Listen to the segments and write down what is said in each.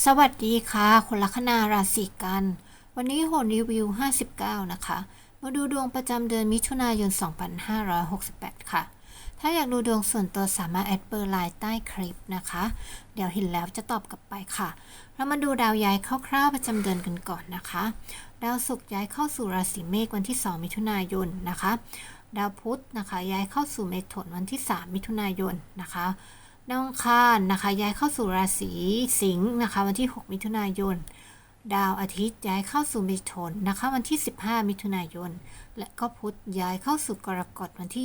สวัสดีค่ะ คนลัคนาราศีกัน วันนี้โหนรีวิว 59 นะคะ มาดูดวงประจำเดือนมิถุนายน 2568 ค่ะ ถ้าอยากดูดวงส่วนตัวสามารถแอดเบอร์ไลน์ใต้คลิปนะคะ เดี๋ยวเห็นแล้วจะตอบกลับไปค่ะ เรามาดูดาวย้ายคร่าวๆประจำเดือนกันก่อนนะคะ ดาวศุกร์ย้ายเข้าสู่ราศีเมษวันที่ 2 มิถุนายนนะคะ ดาวพุธนะคะ ย้ายเข้าสู่เมถุนวันที่ 3 มิถุนายนนะคะ ดาวอังคารนะคะ ย้ายเข้าสู่ราศีสิงห์นะคะ วันที่ 6 มิถุนายน ดาวอาทิตย์ย้ายเข้าสู่มิถุนนะคะ วันที่ 15 มิถุนายน และก็พุธย้ายเข้าสู่กรกฎวันที่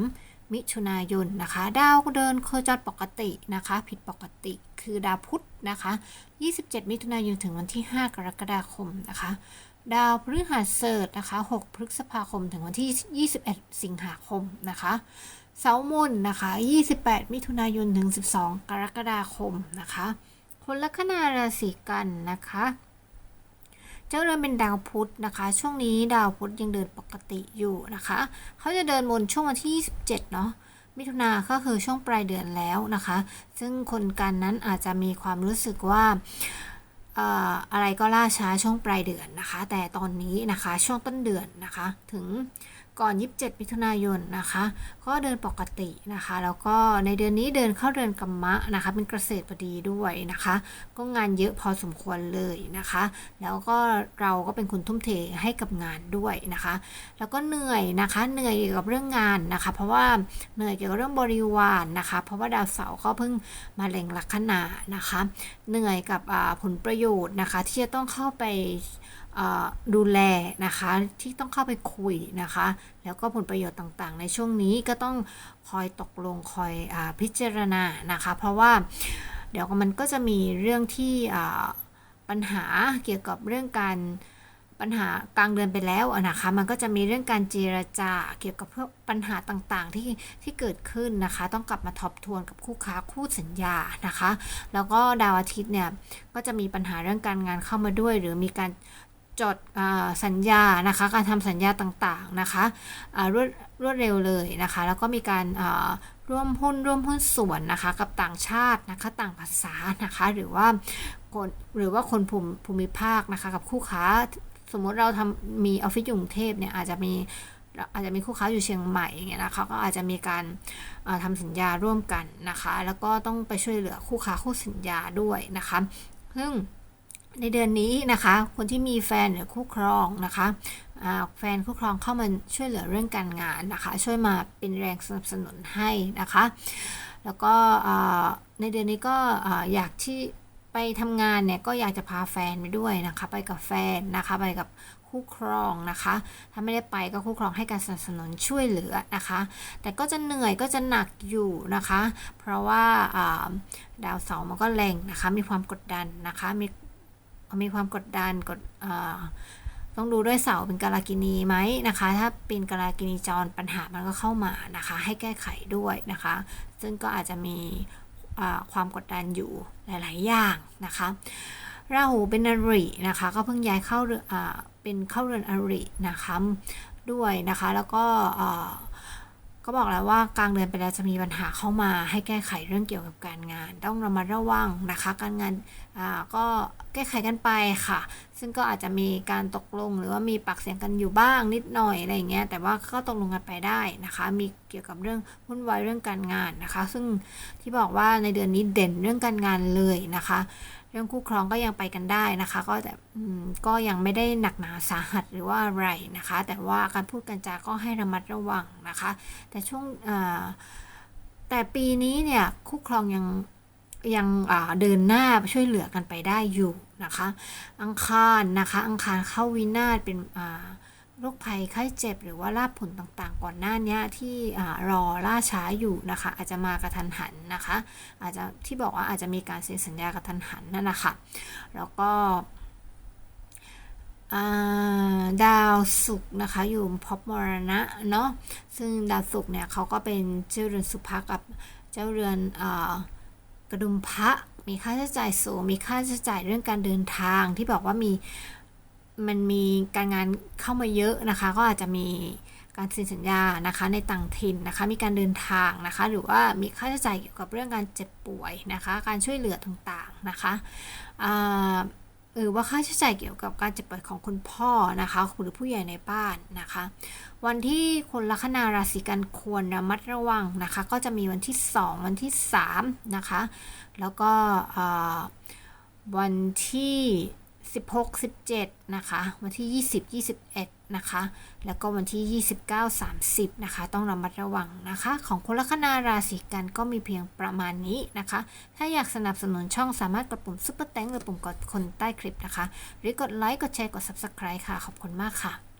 23 มิถุนายนนะคะ ดาวเดินโคจรปกตินะคะ ผิดปกติคือดาวพุธนะคะ 27 มิถุนายนถึงวันที่ 5 กรกฎาคมนะคะ ดาวพฤหัสเสดนะคะ 6 พฤษภาคมถึงวันที่ 21 สิงหาคมนะคะ เสาร์มนนะคะ 28 มิถุนายนถึง 12 กรกฎาคมนะคะ คนลัคนาราศีกันนะคะ เจ้าเรือนเป็นดาวพุธนะคะ ช่วงนี้ดาวพุธยังเดินปกติอยู่นะคะ เขาจะเดินบนช่วงวันที่ 27 เนาะมิถุนาก็คือช่วงปลายเดือนแล้วนะคะ ซึ่งคนกันนั้นอาจจะมีความรู้สึกว่า อะไรก็ล่าช้าช่วงปลายเดือนนะคะ แต่ตอนนี้นะคะช่วงต้นเดือนนะคะ ถึงก่อน 27 มิถุนายนนะคะ ก็เดินปกตินะคะ แล้วก็ในเดือนนี้เดินเข้าเดือนกัมมะนะคะ เป็นเกษตรพอดีด้วยนะคะ ก็งานเยอะพอสมควรเลยนะคะ แล้วก็เราก็เป็นคนทุ่มเทให้กับงานด้วยนะคะ แล้วก็เหนื่อยนะคะ เหนื่อยเกี่ยวกับเรื่องงานนะคะ เพราะว่าเหนื่อยเกี่ยวกับเรื่องบริวารนะคะ เพราะว่าดาวเสาร์ก็เพิ่งมาเล็งลัคนานะคะ เหนื่อยกับผลประโยชน์นะคะ ที่จะต้องเข้าไปดูแลนะคะที่ต้องเข้าไปคุยนะคะ แล้วก็ผลประโยชน์ต่างๆ ในช่วงนี้ก็ต้องคอยตกลงคอยอพิจารณานะคะ เพราะว่าเดี๋ยวมันก็จะมีเรื่องที่ปัญหาเกี่ยวกับเรื่องการปัญหากลางเดือนไปแล้วนะคะ มันก็จะมีเรื่องการเจรจาเกี่ยวกับพื่อปัญหาต่างๆที่ที่เกิดขึ้นนะคะ ต้องกลับมาทบทวนกับคู่ค้าคู่สัญญานะคะ แล้วก็ดาวอาทิตย์เนี่ยก็จะมีปัญหาเรื่องการงานเข้ามาด้วย หรือมีการ จดสัญญานะคะ การทำสัญญาต่างๆนะคะรวดรวดเร็วเลยนะคะ แล้วก็มีการร่วมหุ้นร่วมหุ้นส่วนนะคะ กับต่างชาตินะคะ ต่างภาษานะคะ หรือว่าคนหรือว่าคนภูมิภูมิภาคนะคะ กับคู่ค้าสมมติเราทำมีออฟฟิศอยู่กรุงเทพเนี่ยอาจจะมีอาจจะมีคู่ค้าอยู่เชียงใหม่อย่างเงี้ยนะคะก็อาจจะมีการทำสัญญาร่วมกันนะคะ แล้วก็ต้องไปช่วยเหลือคู่ค้าคู่สัญญาด้วยนะคะ ซึ่ง ในเดือนนี้นะคะ คนที่มีแฟนหรือคู่ครองนะคะแฟนคู่ครองเข้ามาช่วยเหลือเรื่องการงานนะคะ ช่วยมาเป็นแรงสนับสนุนให้นะคะ แล้วก็ในเดือนนี้ก็อยากที่ไปทำงานเนี่ยก็อยากจะพาแฟนไปด้วยนะคะ ไปกับแฟนนะคะไปกับคู่ครองนะคะ ถ้าไม่ได้ไปก็คู่ครองให้การสนับสนุนช่วยเหลือนะคะ แต่ก็จะเหนื่อยก็จะหนักอยู่นะคะ เพราะว่าดาวเสาร์มันก็แรงนะคะ มีความกดดันนะคะ มี มีความกดดันกดต้องดูด้วยเสาเป็นกาลากินีไหมนะคะ ถ้าเป็นกาลากินีจรปัญหามันก็เข้ามานะคะ ให้แก้ไขด้วยนะคะ ซึ่งก็อาจจะมีความกดดันอยู่หลาย ๆ อย่างนะคะราหูเป็นอรินะคะ ก็เพิ่งย้ายเข้าเป็นเข้าเรือนอรินะคะด้วยนะคะ แล้วก็ ก็บอกแล้วว่ากลางเดือนไปแล้วจะมีปัญหาเข้ามาให้แก้ไขเรื่องเกี่ยวกับการงาน ต้องระมัดระวังนะคะ การงานก็แก้ไขกันไปค่ะ ซึ่งก็อาจจะมีการตกลงหรือว่ามีปากเสียงกันอยู่บ้างนิดหน่อยอะไรอย่างเงี้ยแต่ว่าก็ตกลงกันไปได้นะคะ มีเกี่ยวกับเรื่องวุ่นวายเรื่องการงานนะคะ ซึ่งที่บอกว่าในเดือนนี้เด่นเรื่องการงานเลยนะคะ เรื่องคู่ครองก็ยังไปกันได้นะคะ ก็แต่ก็ยังไม่ได้หนักหนาสาหัสหรือว่าอะไรนะคะ แต่ว่าการพูดกันจาก็ให้ระมัดระวังนะคะ แต่ช่วงแต่ปีนี้เนี่ยคู่ครองยังยังเดินหน้าช่วยเหลือกันไปได้อยู่นะคะ อังคารนะคะ อังคารเข้าวินาศเป็น โรคภัยไข้เจ็บหรือว่าลาบผลต่างๆ ก่อนหน้านี้ที่รอล่าช้าอยู่นะคะ อาจจะมากระทันหันนะคะ อาจจะที่บอกว่าอาจจะมีการเซ็นสัญญากระทันหันนั่นนะคะแล้วก็ดาวศุกร์นะคะอยู่พบมรณะเนาะซึ่งดาวศุกร์เนี่ยเขาก็เป็นเจ้าเรือนสุภากับเจ้าเรือนกระดุมพระมีค่าใช้จ่ายสูงมีค่าใช้จ่ายเรื่องการเดินทางที่บอกว่ามี มันมีการงานเข้ามาเยอะนะคะ ก็อาจจะมีการเซ็นสัญญานะคะในต่างถิ่นนะคะมีการเดินทางนะคะ หรือว่ามีค่าใช้จ่ายเกี่ยวกับเรื่องการเจ็บป่วยนะคะ การช่วยเหลือต่างๆนะคะหรือว่าค่าใช้จ่ายเกี่ยวกับการเจ็บป่วยของคุณพ่อนะคะหรือผู้ใหญ่ในบ้านนะคะ วันที่คนลัคนาราศีกันควรระมัดระวังนะคะ ก็จะมีวันที่ 2 วันที่ 3 นะคะ แล้วก็วันที่ 16 17 นะคะ วันที่ 20 21 นะคะ แล้วก็วันที่ 29 30 นะคะ ต้องระมัดระวังนะคะ ของคนลัคนาราศีกันก็มีเพียงประมาณนี้นะคะ ถ้าอยากสนับสนุนช่องสามารถกดปุ่มซุปเปอร์แตงหรือปุ่มกดคนใต้คลิปนะคะ หรือกดไลค์ กดแชร์ กด Subscribe ค่ะ ขอบคุณมากค่ะ